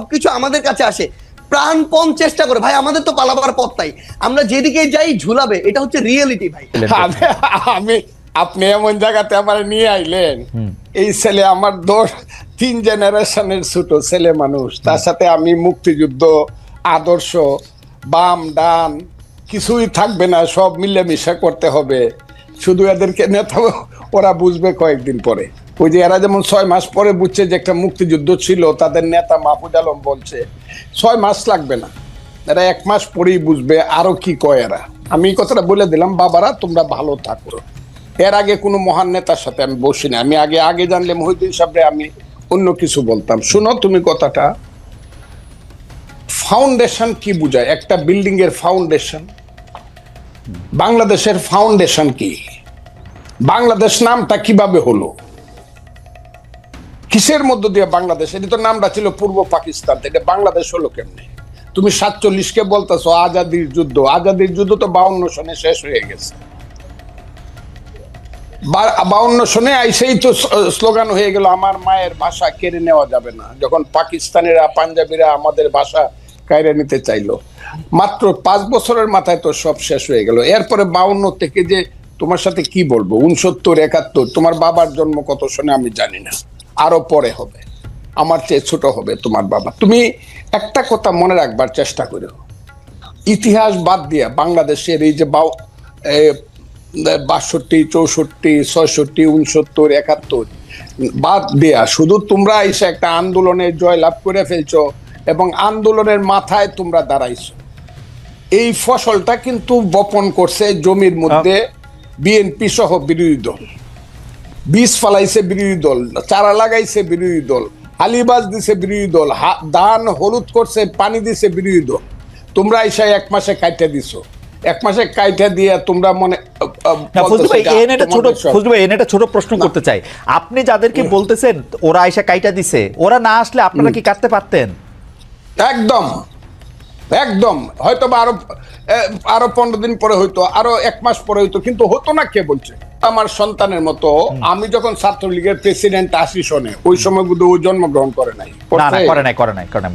সবকিছু আমাদের কাছে আসে। প্রাণপণ চেষ্টা করে। ভাই আমাদের তো পালাবার পথ নাই আমরা যেদিকে যাই ঝুলাবে। এটা হচ্ছে রিয়েলিটি ভাই। আমি আপনি এমন জায়গাতে আমার নিয়ে আইলেন। এই ছেলে আমার দোষ। তিন জেনারেশনের ছোট ছেলে মানুষ। তার সাথে আমি মুক্তিযুদ্ধ আদর্শ বাম ডান কিছুই থাকবে না। সব মিলেমিশে করতে হবে। শুধু এদেরকে নেতা ওরা বুঝবে কয়েকদিন পরে। ওই যে এরা যেমন ছয় মাস পরে বুঝছে যে একটা মুক্তিযুদ্ধ ছিল, তাদের নেতা মাহফুজ আলম বলছে, ছয় মাস লাগবে না। এরা এক মাস পরেই বুঝবে আরও কি কয় এরা। আমি কথাটা বলে দিলাম, বাবারা, তোমরা ভালো থাকো। এর আগে কোনো মহান নেতার সাথে আমি বসি না আমি আগে আগে জানলে মহিউদ্দিন সাহেবরে আমি অন্য কিছু বলতাম। শুনো তুমি কথাটা। ফাউন্ডেশন কি বুঝায়? একটা বিল্ডিং এর ফাউন্ডেশন। বাংলাদেশের ফাউন্ডেশন কি? বাংলাদেশ নামটা কীভাবে হলো? কিসের মধ্য দিয়ে বাংলাদেশ? এটা তো নামটা ছিল পূর্ব পাকিস্তান এটা বাংলাদেশ হলো কেমনে? তুমি সাতচল্লিশকে বলতেছো আজাদির যুদ্ধ। আজাদির যুদ্ধ তো বাউন্ন সনে শেষ হয়ে গেছে। বাউন্ন সনে আইসেই তো স্লোগান হয়ে গেল, আমার মায়ের ভাষা কেড়ে নেওয়া যাবে না। যখন পাকিস্তানিরা, পাঞ্জাবিরা আমাদের ভাষা কায়রে নিতে চাইলো। মাত্র পাঁচ বছরের মাথায় তো সব শেষ হয়ে গেল। এরপরে বাউন্ন থেকে যে তোমার সাথে কি বলব? উনসত্তর, একাত্তর, তোমার বাবার জন্ম কত সনে আমি জানি না। আরও পরে হবে। আমার চেয়ে ছোট হবে তোমার বাবা। তুমি একটা কথা মনে রাখবার চেষ্টা করো ইতিহাস বাদ দিয়া বাংলাদেশের এই যে এ, বাষট্টি চৌষট্টি ছয়ষট্টি উনসত্তর একাত্তর বাদ দেয়া শুধু তোমরা এসে একটা আন্দোলনে জয়লাভ করে ফেলছো এবং আন্দোলনের মাথায় তোমরা দাঁড়াইছো। এই ফসলটা কিন্তু বপন করছে জমির মধ্যে বিএনপি সহ বিরোধী দল। বীজ ফালাইছে বিরোধী দল চারা লাগাইছে বিরোধী দল হালিবাজ দিছে বিরোধী দল ধান হলুদ করছে পানি দিছে বিরোধী দল। তোমরা এসে এক মাসে কাইটা দিছো। এক মাসে কাইটা দিয়ে তোমরা মনে একটা ছোট প্রশ্ন করতে চাই। আপনি যাদেরকে বলতেছেন ওরা আইসা কাইটা দিছে ওরা না আসলে আপনারা কি কাটতে পারতেন? একদম। একদম। হয়তো বা আরও আরও পনেরো দিন পরে হইতো আরও এক মাস পরে হইতো কিন্তু হতো না কে বলছে? আমার সন্তানের মতো আমি যখন ছাত্রলীগের প্রেসিডেন্ট আসি সনে ওই সময় কিন্তু ও জন্মগ্রহণ করে নাই? করে নাই করে নাই করে নাই।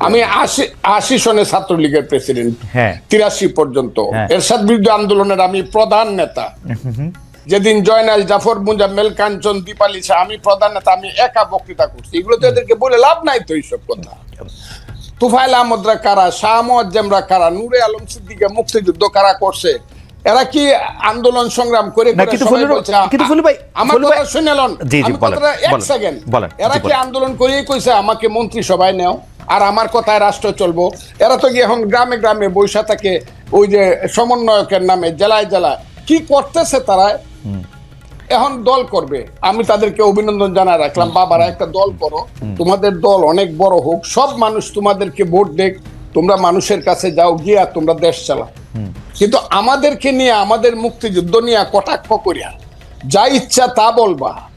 আমি আশি আশি সনে ছাত্রলীগের প্রেসিডেন্ট হ্যাঁ। তিরাশি পর্যন্ত। হ্যাঁ। এরশাদ বিরুদ্ধে আন্দোলনের আমি প্রধান নেতা। যেদিন জয়নাল জাফর মুজাম্মেল কাঞ্চন দীপালি শাহ আমি প্রধান নেতা আমি একা বক্তৃতা করছি। এগুলো তো এদেরকে বলে লাভ নাই তো এইসব কথা। তুফাইল আহমদরা কারা শাহ মোয়াজ্জেমরা কারা নূরে আলম সিদ্দিকে মুক্তিযুদ্ধ কারা করছে? এরা কি আন্দোলন সংগ্রাম করে আমার কথা শুনে লন। এক সেকেন্ড এরা কি আন্দোলন করেই কইছে আমাকে মন্ত্রী সভায় নেও। আর আমার কথায় রাষ্ট্র চলবো। এরা তো গিয়ে এখন গ্রামে গ্রামে বৈশা থাকে ওই যে সমন্বয়কের নামে জেলায় জেলায়। কি করতেছে তারা? এখন দল করবে। আমি তাদেরকে অভিনন্দন জানায় রাখলাম। বাবারা একটা দল করো। তোমাদের দল অনেক বড় হোক সব মানুষ তোমাদেরকে ভোট দেখ। তোমরা মানুষের কাছে যাও গিয়া তোমরা দেশ চালাও। কিন্তু আমাদেরকে নিয়ে আমাদের মুক্তিযুদ্ধ নিয়ে কটাক্ষ করিয়া যা ইচ্ছা তা বলবা।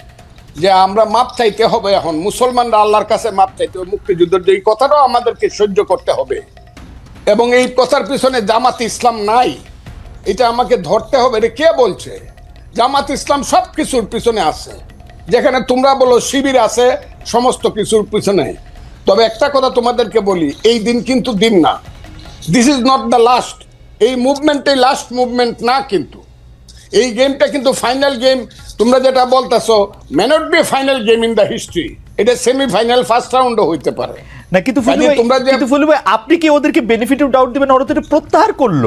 যে আমরা মাপ চাইতে হবে এখন। মুসলমানরা আল্লাহর কাছে মাপ চাইতে হবে। মুক্তিযুদ্ধের যে এই কথাটাও আমাদেরকে সহ্য করতে হবে। এবং এই কথার পিছনে জামাত ইসলাম নাই। এটা আমাকে ধরতে হবে। এটা কে বলছে? জামাত ইসলাম সব কিছুর পিছনে আছে। যেখানে তোমরা বলো শিবির আছে, সমস্ত কিছুর পিছনে। তবে একটা কথা তোমাদেরকে বলি, এই দিন কিন্তু দিন না। This is not the last এই মুভমেন্টে লাস্ট মুভমেন্ট না কিন্তু। এই গেমটা কিন্তু ফাইনাল গেম। তোমরা যেটা বলতেছো may not be final game in the history এটা সেমিফাইনাল ফার্স্ট রাউন্ডও হইতে পারে। না কিন্তু কিন্তু ফজলু ভাই আপনি কি ওদেরকে বেনিফিট ডাউট দিবেন? ওরা তো প্রত্যাহার করল।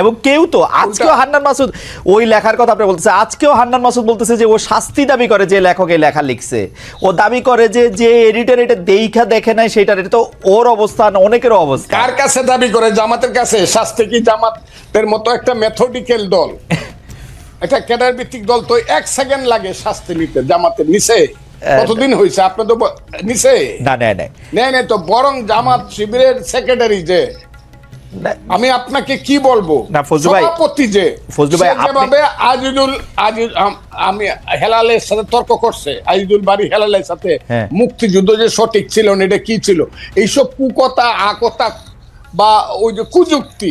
এবং কেউ তো আজকেও? হান্নান মাসুদ ওই লেখার কথা আপনি বলতেছে আজকেও হান্নান মাসুদ বলতেছে যে ও শাস্তি দাবি করে যে লেখক এই লেখা লিখছে। ও দাবি করে যে যে এডিটর এটা দেখা দেখে নাই সেটার এটা তো ওর অবস্থান অনেকেরও অবস্থা। কার কাছে দাবি করে? জামাতের কাছে? শাস্তি কি জামাতের মতো একটা মেথডিক্যাল দল? একটা ক্যাডার ভিত্তিক দল তো এক সেকেন্ড লাগে শাস্তি নিতে জামাতের নিচে। কতদিন হয়েছে? আপনি তো নিচে? না নেয় নেয় নেই নেই তো বরং জামাত শিবিরের সেক্রেটারি যে। আমি আপনাকে কি বলব? না, ফজলু ভাই- সভাপতি যে ফজলু ভাই, যেভাবে আজিজুল আজিজ আম- হেলালের সাথে তর্ক করছে আজিজুল বাড়ি হেলালের সাথে হ্যাঁ। মুক্তিযুদ্ধ যে সঠিক ছিল না এটা কি ছিল? এইসব কুকথা আকথা বা ওই যে কুযুক্তি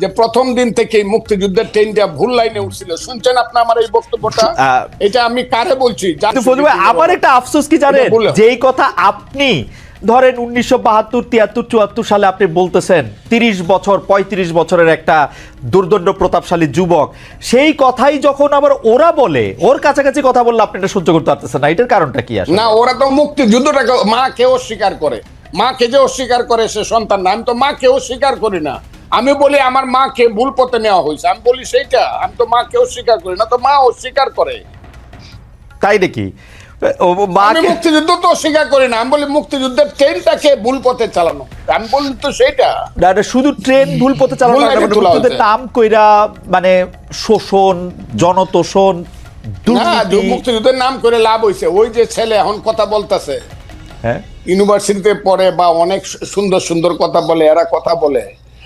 যে প্রথম দিন থেকেই মুক্তিযুদ্ধের ট্রেনটা ভুল লাইনে উঠছিল। শুনছেন আপনি আমার এই বক্তব্যটা? এটা আমি কারে বলছি? আমার একটা আফসোস কি জানেন? যেই কথা আপনি ধরেন উনিশশো বাহাত্তর তিয়াত্তর চুয়াত্তর সালে আপনি বলতেছেন তিরিশ বছর পঁয়ত্রিশ বছরের একটা দুর্দণ্ড প্রতাপশালী যুবক সেই কথাই যখন আবার ওরা বলে ওর কাছাকাছি কথা বললে আপনি এটা সহ্য করতে পারতেছেন না। এটার কারণটা কি আসলে? না ওরা তো মুক্তিযুদ্ধটাকে মাকে অস্বীকার করে। মাকে যে অস্বীকার করে সে সন্তান না। আমি তো মাকে স্বীকার করি না। আমি বলি আমার মাকে ভুল পথে নেওয়া হয়েছে। আমি বলি সেইটা? আমি তো মাকে অস্বীকার করি না। তো মা অস্বীকার করে। তাই নাকি? ও আমি মাকে মুক্তিযুদ্ধ তো অস্বীকার করি না। আমি বলি মুক্তিযুদ্ধের ট্রেনটাকে ভুল পথে চালানো। আমি বলি তো সেইটা? না, শুধু ট্রেন ভুল পথে চালানো মানে মুক্তিযুদ্ধের নাম কইরা মানে শোষণ জনতোষণ মুক্তিযুদ্ধের নাম করে লাভ হয়েছে। ওই যে ছেলে এখন কথা বলতেছে। হ্যাঁ। ইউনিভার্সিটিতে পড়ে বা অনেক সুন্দর সুন্দর কথা বলে এরা কথা বলে।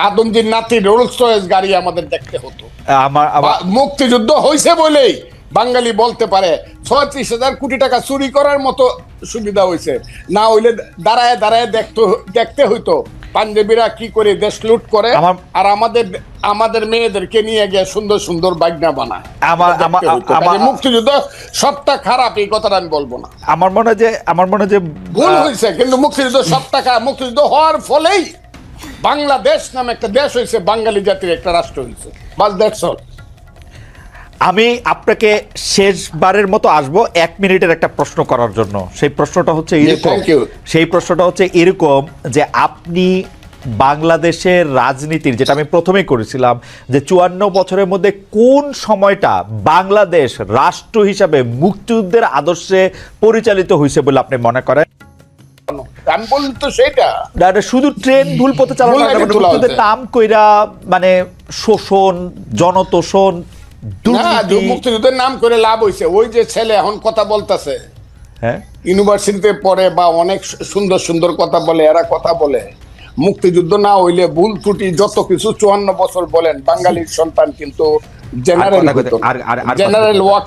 আদমজির নাতি রোলস রয়েস গাড়ি আমাদের দেখতে হতো। আমার মুক্তিযুদ্ধ হয়েছে বলেই বাঙালি বলতে পারে ছত্রিশ হাজার কোটি টাকা চুরি করার মতো সুবিধা হয়েছে না হইলে দাঁড়ায় দাঁড়ায় দেখতে দেখতে হইতো পাঞ্জাবিরা কি করে দেশ লুট করে আর আমাদের আমাদের মেয়েদেরকে নিয়ে গিয়ে সুন্দর সুন্দর বাগনা বানায়। আমার- আমার- মুক্তিযুদ্ধ সবটা খারাপ এই কথাটা আমি বলব না। আমার মনে হয় যে আমার মনে যে ভুল হয়েছে কিন্তু মুক্তিযুদ্ধ সবটা খারাপ। মুক্তিযুদ্ধ হওয়ার ফলেই বাংলাদেশ নামে একটা দেশ হয়েছে বাঙালি জাতির একটা রাষ্ট্র হয়েছে বাস দ্যাটস অল আমি আপনাকে শেষবারের মতো আসব এক মিনিটের একটা প্রশ্ন করার জন্য। সেই প্রশ্নটা হচ্ছে এরকম। সেই প্রশ্নটা হচ্ছে এরকম যে আপনি বাংলাদেশের রাজনীতির যেটা আমি প্রথমেই করেছিলাম যে চুয়ান্ন বছরের মধ্যে কোন সময়টা বাংলাদেশ রাষ্ট্র হিসাবে মুক্তিযুদ্ধের আদর্শে পরিচালিত হয়েছে বলে আপনি মনে করেন? আমি তো সেটা। না, এটা শুধু ট্রেন ভুল পথে চালানো মানে নাম কইরা মানে শোষণ জনতোষণ দুর্নীতি। মুক্তিযুদ্ধের নাম করে লাভ হয়েছে ওই যে ছেলে এখন কথা বলতেছে। হ্যাঁ? ইউনিভার্সিটিতে পড়ে বা অনেক সুন্দর সুন্দর কথা বলে এরা কথা বলে। মুক্তিযুদ্ধ না হইলে ভুল ত্রুটি যত কিছু চুয়ান্ন বছর বলেন বাঙালির সন্তান কিন্তু জেনারেল জেনারেল ওয়াক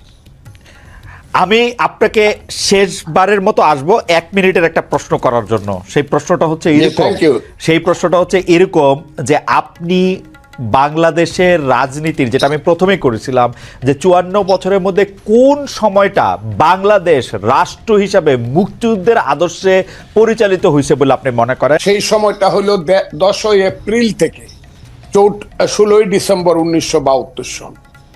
আমি আপনাকে শেষবারের মতো আসব এক মিনিটের একটা প্রশ্ন করার জন্য। সেই প্রশ্নটা হচ্ছে এরকম। সেই প্রশ্নটা হচ্ছে এরকম যে আপনি বাংলাদেশের রাজনীতির যেটা আমি প্রথমেই করেছিলাম যে চুয়ান্ন বছরের মধ্যে কোন সময়টা বাংলাদেশ রাষ্ট্র হিসাবে মুক্তিযুদ্ধের আদর্শে পরিচালিত হয়েছে বলে আপনি মনে করেন? সেই সময়টা হলো দশই এপ্রিল থেকে চৌঠ ষোলোই ডিসেম্বর উনিশশো বাহাত্তর সন।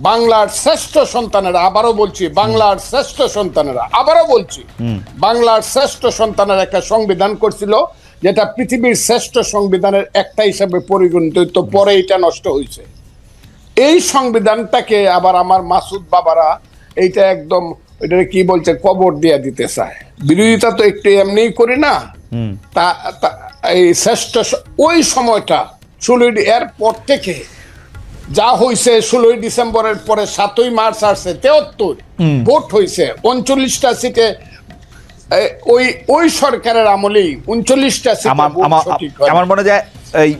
বাংলার শ্রেষ্ঠ সন্তানেরা আবারও বলছি বাংলার শ্রেষ্ঠ সন্তানেরা আবারও বলছি বাংলার শ্রেষ্ঠ সন্তানের একটা সংবিধান করছিল যেটা পৃথিবীর শ্রেষ্ঠ সংবিধানের একটা হিসাবে পরিগণিত হইতো পরে এটা নষ্ট হয়েছে। এই সংবিধানটাকে আবার আমার মাসুদ বাবারা এইটা একদম এটা কি বলছে কবর দিয়া দিতে চায়। বিরোধিতা তো একটু এমনিই করি না তা তা- এই শ্রেষ্ঠ ওই সময়টা ষোলোই এর পর থেকে যা হয়েছে ষোলোই ডিসেম্বরের পরে সাতই মার্চ আসছে তেহত্তর। ভোট হয়েছে উনচল্লিশটা সিটে ওই ওই সরকারের আমলেই উনচল্লিশটা সিটে আমার মনে যায় এই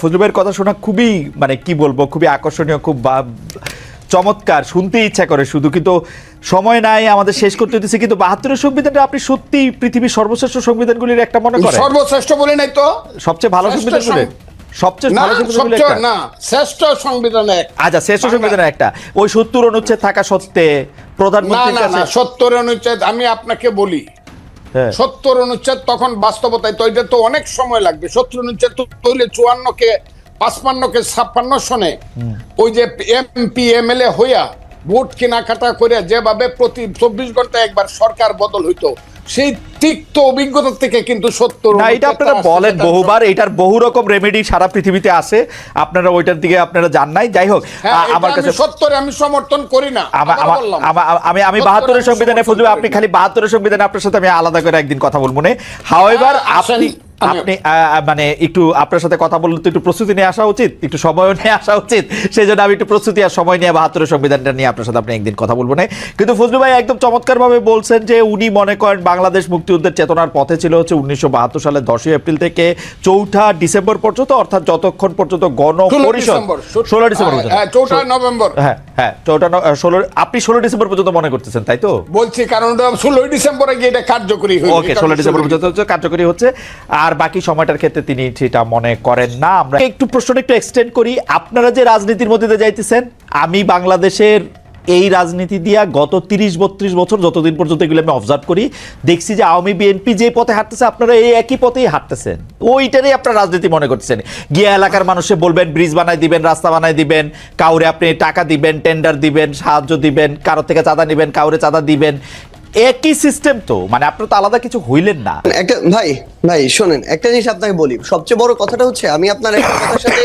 ফজলুবের কথা শোনা খুবই মানে কি বলব খুবই আকর্ষণীয় খুব চমৎকার শুনতে ইচ্ছা করে শুধু কিন্তু সময় নাই আমাদের শেষ করতে হতেছে কিন্তু বাহাত্তরের সংবিধানটা আপনি সত্যি পৃথিবীর সর্বশ্রেষ্ঠ সংবিধানগুলির একটা মনে করেন? সর্বশ্রেষ্ঠ বলে নাই তো? সবচেয়ে ভালো সংবিধান বলে সবচেয়ে ভালো সংবিধান বলে সবচেয়ে একটা? না শ্রেষ্ঠ সংবিধান এক আচ্ছা শ্রেষ্ঠ বাংলা- একটা। ওই সত্তর অনুচ্ছেদ থাকা সত্ত্বে না না না সত্তর অনুচ্ছেদ আমি আপনাকে বলি। হ্যাঁ। সত্তর অনুচ্ছেদ তখন বাস্তবতায় তো এটা তো অনেক সময় লাগবে। সত্তর অনুচ্ছেদ তো তৈলে চুয়ান্নকে পাঁচপান্নকে ছাপ্পান্ন সনে ওই যে এমপি এমএলএ হইয়া ভোট কেনাকাটা করে যেভাবে প্রতি চব্বিশ ঘণ্টা একবার সরকার বদল হইতো সেই তিক্ত অভিজ্ঞতা থেকে কিন্তু সত্তর না এটা আপনারা বলেন বহুবার এটার বহু রকম রেমেডি সারা পৃথিবীতে আছে। আপনারা ওইটার দিকে আপনারা জান নাই। যাই হোক হ্যাঁ, আমার কাছে সত্তরে আমি সমর্থন করি না আমা- আমা- বাহাত্তরের সংবিধানে ফজলু আপনি খালি বাহাত্তরের সংবিধানে আপনার সাথে আমি আলাদা করে একদিন কথা বলব। না। হাওয়েভার হ্যাঁ, আপনি আপনি মানে একটু আপনার সাথে কথা বললে তো একটু প্রস্তুতি নিয়ে আসা উচিত একটু সময়ও নিয়ে আসা উচিত। সেই জন্য আমি একটু প্রস্তুতি আর সময় নিয়ে বাহাত্তরের সংবিধানটা নিয়ে আপনার সাথে আপনি একদিন কথা বলব। না। কিন্তু ফজলু ভাই একদম চমৎকার ভাবে বলছেন যে উনি মনে করেন বাংলাদেশ মুক্তিযুদ্ধের চেতনার পথে ছিল হচ্ছে উনিশশো বাহাত্তর সালের দশই এপ্রিল থেকে চৌঠা ডিসেম্বর পর্যন্ত অর্থাৎ যতক্ষণ পর্যন্ত গণ পরিষদ ডিসেম্বর, ষোলো ডিসেম্বর হ্যাঁ, হ্যাঁ, চৌঠা নভেম্বর। হ্যাঁ হ্যাঁ চৌঠা ষোলো আপনি ষোলো ডিসেম্বর পর্যন্ত মনে করতেছেন তাই তো? বলছি কারণ ষোলোই ডিসেম্বরে গিয়ে এটা কার্যকরী। ওকে ষোলো ডিসেম্বর পর্যন্ত হচ্ছে কার্যকরী হচ্ছে। আর বাকি সময়টার ক্ষেত্রে তিনি সেটা মনে করেন না। আমরা একটু প্রশ্নটা একটু এক্সটেন্ড করি। আপনারা যে রাজনীতির মধ্যে যাইতেছেন আমি বাংলাদেশের এই রাজনীতি দিয়া গত তিরিশ, বত্রিশ বছর যতদিন পর্যন্ত এগুলো আমি অবজার্ভ করি, দেখছি যে আওয়ামী বিএনপি যে পথে হাঁটতেছে, আপনারা এই একই পথেই হাঁটতেছেন। ওইটারই আপনার রাজনীতি মনে করতেছেন। গিয়া এলাকার মানুষে বলবেন ব্রিজ বানাই দিবেন, রাস্তা বানাই দিবেন, কাউরে আপনি টাকা দিবেন টেন্ডার দিবেন, সাহায্য দিবেন কারও থেকে চাঁদা দিবেন কাউরে চাঁদা দিবেন। একই সিস্টেম তো মানে আপনার তো আলাদা কিছু হইলেন না। একটা, ভাই ভাই, শোনেন, একটা জিনিস আপনাকে বলি। সবচেয়ে বড় কথাটা হচ্ছে, আমি আপনার একটা কথার সাথে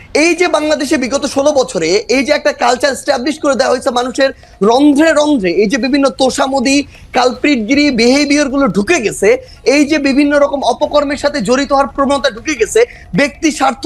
এই যে বাংলাদেশে বিগত ষোলো বছরে এই যে একটা কালচার স্ট্যাবলিশ করে দেওয়া হয়েছে মানুষের রন্ধ্রে রন্ধ্রে, এই যে বিভিন্ন তোষামদি, কালপ্রিটগিরি বিহেভিয়ারগুলো ঢুকে গেছে, এই যে বিভিন্ন রকম অপকর্মের সাথে জড়িত হওয়ার প্রবণতা ঢুকে গেছে, ব্যক্তি স্বার্থ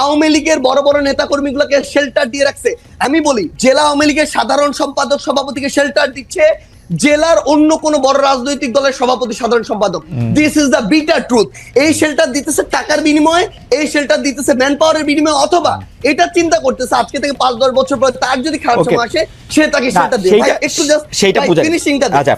আওয়ামী লীগের বড় বড় নেতা কর্মীগুলোকে শেল্টার দিয়ে রাখছে। আমি বলি জেলা আওয়ামী লীগের সাধারণ সম্পাদক সভাপতিকে শেল্টার দিচ্ছে জেলার অন্য কোন বড় রাজনৈতিক দলের সভাপতি সাধারণ সম্পাদক। This is the bitter truth এই শেল্টার দিতেছে টাকার বিনিময়ে এই শেল্টার দিতেছে ম্যান পাওয়ারের বিনিময়ে অথবা এটা চিন্তা করতেছে আজকে থেকে পাঁচ দশ বছর পর তার যদি খারাপ সময় আসে সে তাকে শেল্টার দিয়ে একটু জাস্ট ফিনিশিংটা আচ্ছা